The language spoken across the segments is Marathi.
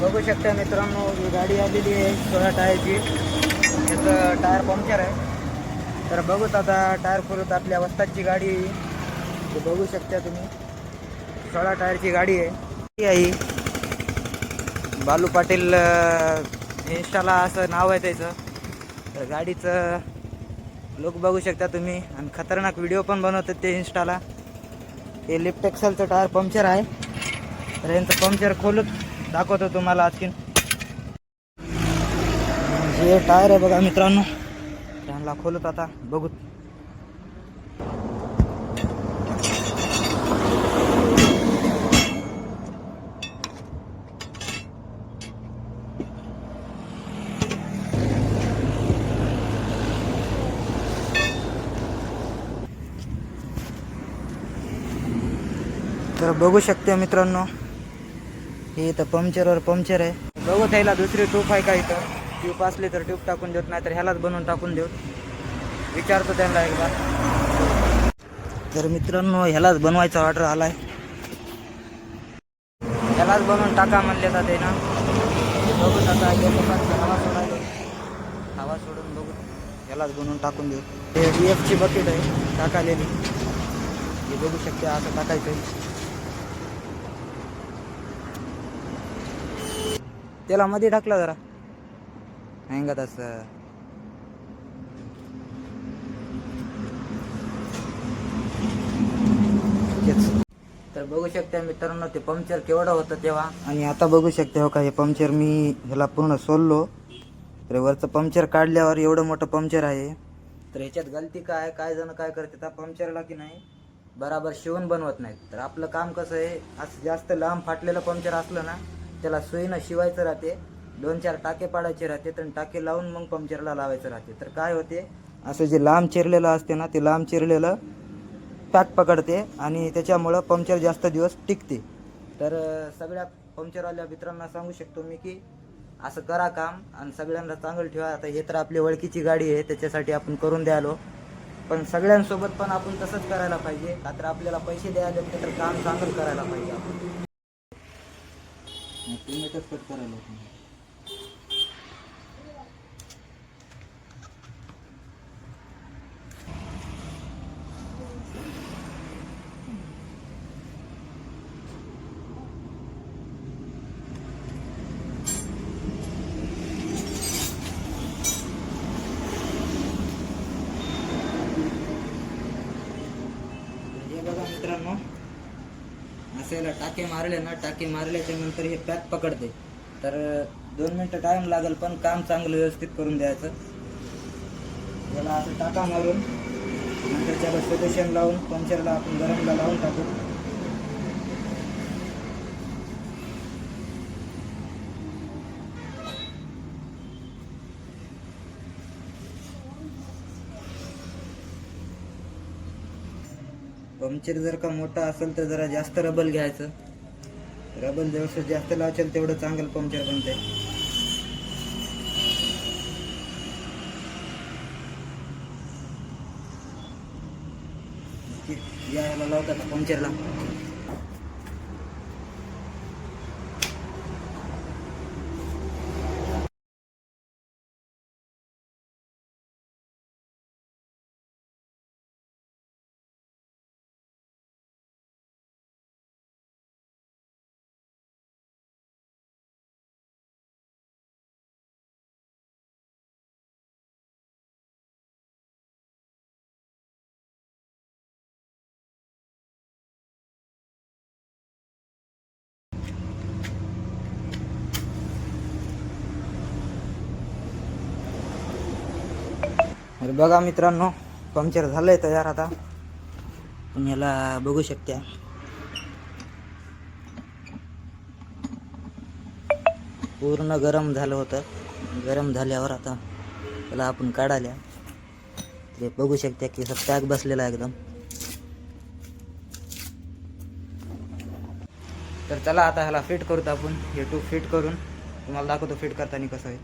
बघू शकता मित्रांनो ही गाडी आलेली आहे सोळा टायरची. त्याचं टायर पंक्चर आहे. तर बघूत आता टायर खोलत आपल्या वस्ताची गाडी ते बघू शकता तुम्ही. सोळा टायरची गाडी आहे. ही आहे बालू पाटील इंस्टाला इन्स्टाला असं नाव आहे त्याचं. तर गाडीचं लुक बघू शकता तुम्ही. आणि खतरनाक व्हिडिओ पण बनवतात ते इन्स्टाला. हे लिफ्ट एक्सलचं टायर पंक्चर आहे. तर यांचं पंक्चर खोलत. दाखवतो तुम्हाला आणखीन हे टायर आहे बघा मित्रांनो. त्यांना खोलत आता बघू. तर बघू शकते मित्रांनो. हे इथं पंक्चरवर पंक्चर आहे. बघू त्याला दुसरी ट्यूब आहे का इथं? ट्यूब असली तर ट्यूब टाकून देत नाही तर ह्यालाच बनवून टाकून देऊ. विचारतो त्यांना एकदा. तर मित्रांनो ह्यालाच बनवायचा ऑर्डर आलाय. ह्यालाच बनवून टाका म्हणले तर ते ना. बघू आता हवा सोडायला हवा सोडून बघू. ह्यालाच बनवून टाकून देऊ. हे डी एफची बकेट आहे टाकालेली. हे बघू शकते असं टाकायचं त्याला मध्ये टाकला जरा. हँग तसं तर बघू शकता मित्रांनो ते पंक्चर केवढं होतं तेव्हा. आणि आता बघू शकते हो का हे पंक्चर मी ह्याला पूर्ण सोललो तर वरचं पंक्चर काढल्यावर एवढं मोठं पंक्चर आहे. तर ह्याच्यात गलती काय काय जण काय करते त्या पंक्चरला की नाही बराबर शिवून बनवत नाहीत. तर आपलं काम कसं आहे असं जास्त लांब फाटलेलं पंक्चर असलं ना त्याला सुईनं शिवायचं राहते दोन चार टाके पाडायचे राहते तर टाके लावून मग पंक्चरला लावायचं राहते. तर काय होते असं जे लांब चिरलेलं असते ना ते लांब चिरलेलं पॅक पकडते आणि त्याच्यामुळं पंक्चर जास्त दिवस टिकते. तर सगळ्या पंक्चरवाल्या मित्रांना सांगू शकतो मी की असं करा काम आणि सगळ्यांना चांगलं ठेवा. आता हे तर आपली ओळखीची गाडी आहे त्याच्यासाठी आपण करून द्यालो. पण सगळ्यांसोबत पण आपण तसंच करायला पाहिजे का तर आपल्याला पैसे द्यायला तर काम चांगलं करायला पाहिजे आपण. एकच कट करायला होतं. हे बघा मित्रांनो असायला टाके मारले ना टाके मारल्याच्या नंतर हे पॅक पकडते. तर दोन मिनटं टाइम लागेल पण काम चांगलं व्यवस्थित करून द्यायचं. याला असं टाका मारून नंतर त्याला सोल्युशन लावून पंक्चरला आपण गरमला लावून टाकू. पंक्चर जर का मोठा असेल तर जरा जास्त रबल घ्यायचं. रबल जवळसं जास्त लावचेल तेवढं चांगलं पंक्चर बनते या ह्याला लावतात पंक्चरला? अरे बघा मित्रांनो पंक्चर झालं आहे तयार आता. पण याला बघू शकत्या पूर्ण गरम झालं होतं. गरम झाल्यावर आता त्याला आपण काढाल्या ते बघू शकता की असं पॅक बसलेला आहे एकदम. तर चला आता ह्याला फिट करूत आपण. हे टू फिट करून. तुम्हाला दाखवतो फिट करताना कसं आहे.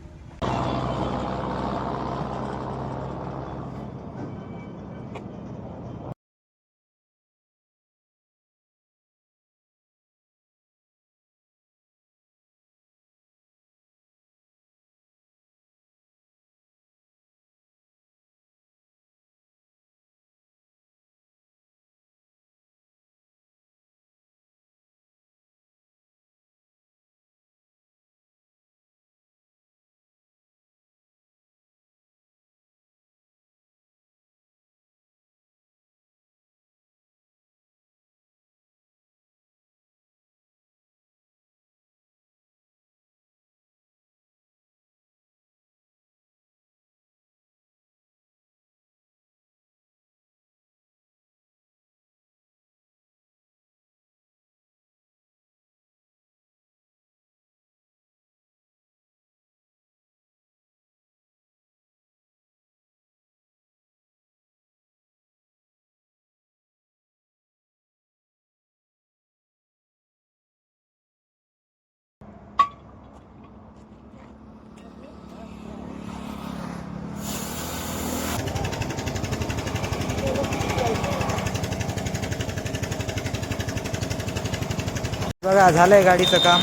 बघा झालंय गाडीचं काम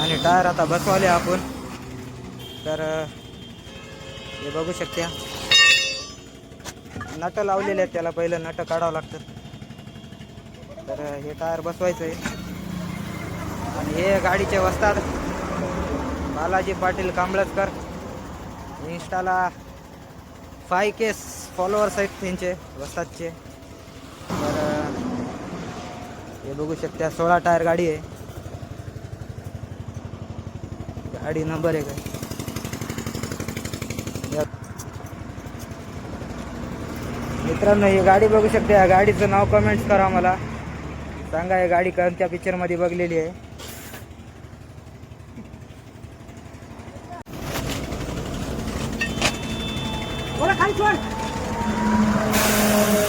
आणि टायर आता बसवाले आपण. तर हे बघू शकत्या नट लावलेले आहेत त्याला पहिलं नट काढावं लागतं. तर हे टायर बसवायचं आहे आणि हे गाडीचे वस्ताद. बालाजी पाटील कांबळजकर इन्स्टाला फाय केस फॉलोअर्स आहेत त्यांचे वस्तादचे. तर हे बघू शकत्या सोळा टायर गाडी आहे. गाडी नंबर एक आहे. काय मित्रांनो ही गाडी बघू शकते या गाडीचं नाव कमेंट्स करा मला. सांगा ही गाडी कोणत्या पिक्चरमध्ये बघलेली आहे? आपली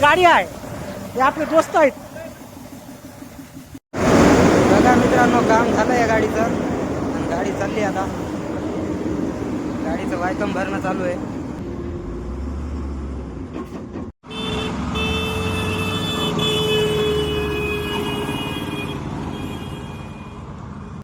गाडी आहे. हे आपले दोस्त आहेत. बघा मित्रांनो काम झालं या गाडीचं. आणि गाडी चालली आता. गाडीचं वायतम भरणं चालू आहे.